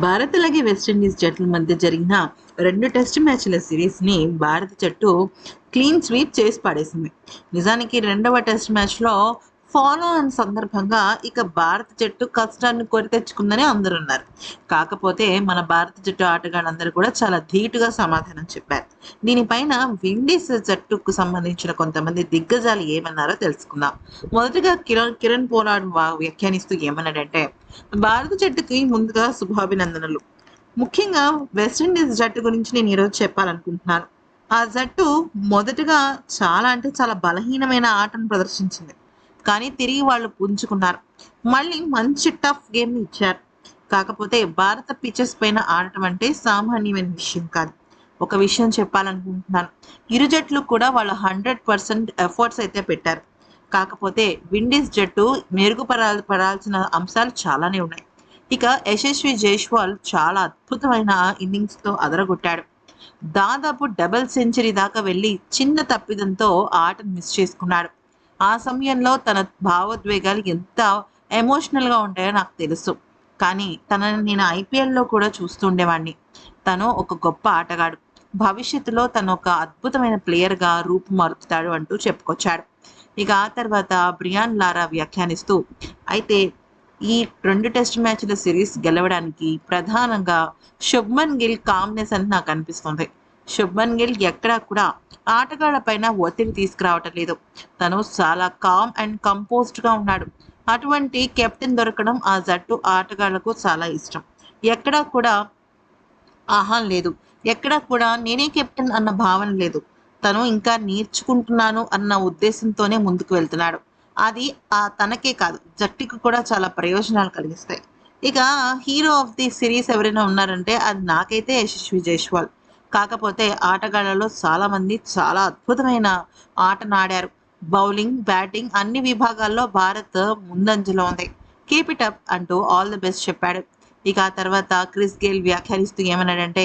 భారత్ అలాగే వెస్టిండీస్ జట్ల మధ్య జరిగిన రెండు టెస్ట్ మ్యాచ్ల సిరీస్ని భారత జట్టు క్లీన్ స్వీప్ చేసి పడేసింది. నిజానికి రెండవ టెస్ట్ మ్యాచ్లో ఫాలో ఆన్ సందర్భంగా ఇక భారత జట్టు కష్టాన్ని కోరి తెచ్చుకుందని అందరూ ఉన్నారు కాకపోతే మన భారత జట్టు ఆటగాళ్ళందరూ కూడా చాలా ధీటుగా సమాధానం చెప్పారు. దీనిపైన విండీస్ జట్టుకు సంబంధించిన కొంతమంది దిగ్గజాలు ఏమన్నారో తెలుసుకుందాం. మొదటగా కిరణ్ కిరణ్ పోలాడ్ వ్యాఖ్యానిస్తూ ఏమన్నాడంటే భారత జట్టుకి ముందుగా శుభాభినందనలు. ముఖ్యంగా వెస్టిండీస్ జట్టు గురించి నేను ఈరోజు చెప్పాలనుకుంటున్నాను. ఆ జట్టు మొదటగా చాలా అంటే చాలా బలహీనమైన ఆటను ప్రదర్శించింది. కానీ తిరిగి వాళ్ళు పుంజుకున్నారు. మళ్ళీ మంచి టఫ్ గేమ్ ఇచ్చారు. కాకపోతే భారత పిచెస్ పైన ఆడటం అంటే సామాన్యమైన విషయం కాదు. ఒక విషయం చెప్పాలనుకుంటున్నాను. ఇరు జట్లు కూడా వాళ్ళు హండ్రెడ్ పర్సెంట్ ఎఫర్ట్స్ అయితే పెట్టారు. కాకపోతే విండీస్ జట్టు మెరుగుపరా పడాల్సిన అంశాలు చాలానే ఉన్నాయి. ఇక యశస్వి జైస్వాల్ చాలా అద్భుతమైన ఇన్నింగ్స్తో అదరగొట్టాడు. దాదాపు డబుల్ సెంచరీ దాకా వెళ్ళి చిన్న తప్పిదంతో ఆటను మిస్ చేసుకున్నాడు. ఆ సమయంలో తన భావోద్వేగాలు ఎంత ఎమోషనల్గా ఉంటాయో నాకు తెలుసు. కానీ తనని నేను ఐపీఎల్లో కూడా చూస్తుండేవాడిని తను ఒక గొప్ప ఆటగాడు. భవిష్యత్తులో తను ఒక అద్భుతమైన ప్లేయర్గా రూపుమారుతాడు అంటూ చెప్పుకొచ్చాడు. ఇక ఆ తర్వాత బ్రియాన్ లారా వ్యాఖ్యానిస్తూ అయితే ఈ రెండు టెస్ట్ మ్యాచ్ల సిరీస్ గెలవడానికి ప్రధానంగా శుభ్మన్ గిల్ కామ్నెస్ అని నాకు అనిపిస్తుంది. శుభ్మన్ గిల్ ఎక్కడా కూడా ఆటగాళ్ళ పైన ఒత్తిడి తీసుకురావటం లేదు. తను చాలా కామ్ అండ్ కంపోజ్డ్గా ఉన్నాడు. అటువంటి కెప్టెన్ దొరకడం ఆ జట్టు ఆటగాళ్ళకు చాలా ఇష్టం. ఎక్కడా కూడా ఆహా లేదు. ఎక్కడా కూడా నేనే కెప్టెన్ అన్న భావన లేదు. తను ఇంకా నేర్చుకుంటున్నాను అన్న ఉద్దేశంతోనే ముందుకు వెళ్తున్నాడు. అది ఆ తనకే కాదు జట్టుకు కూడా చాలా ప్రయోజనాలు కలిగిస్తాయి. ఇక హీరో ఆఫ్ ది సిరీస్ ఎవరైనా ఉన్నారంటే అది నాకైతే యశస్వి జైస్వాల్. కాకపోతే ఆటగాళ్ళలో చాలా మంది చాలా అద్భుతమైన ఆటను ఆడారు. బౌలింగ్ బ్యాటింగ్ అన్ని విభాగాల్లో భారత్ ముందంజలో ఉంది. కీప్ ఇట్ అప్ అంటూ ఆల్ ది బెస్ట్ చెప్పాడు. ఇక ఆ తర్వాత క్రిస్ గేల్ వ్యాఖ్యానిస్తూ ఏమన్నాడంటే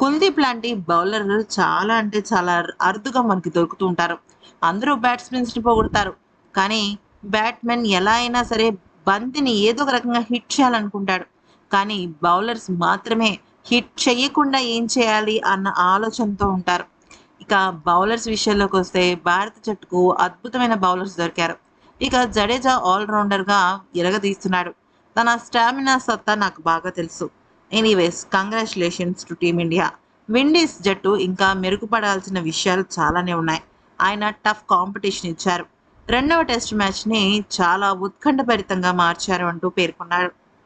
కుల్దీప్ లాంటి బౌలర్లు చాలా అంటే చాలా అరుదుగా మనకి దొరుకుతూ ఉంటారు. అందరూ బ్యాట్స్మెన్స్ని పొగుడతారు. కానీ బ్యాట్మెన్ ఎలా అయినా సరే బంతిని ఏదో ఒక రకంగా హిట్ చేయాలనుకుంటాడు. కానీ బౌలర్స్ మాత్రమే హిట్ చేయకుండా ఏం చేయాలి అన్న ఆలోచనతో ఉంటారు. ఇక బౌలర్స్ విషయంలోకి వస్తే భారత జట్టుకు అద్భుతమైన బౌలర్స్ దొరికారు. ఇక జడేజా ఆల్రౌండర్గా ఎరగదీస్తున్నాడు. తన స్టామినా సత్తా నాకు బాగా తెలుసు. Anyways congratulations to team India Windies జట్టు ఇంకా మెరుగుపడాల్సిన విషయాలు చాలానే ఉన్నాయి. ఆయన టఫ్ కాంపిటీషన్ ఇచ్చారు. రెండవ టెస్ట్ మ్యాచ్ని చాలా ఉత్కంఠభరితంగా మార్చారు అంటూ పేర్కొన్నారు.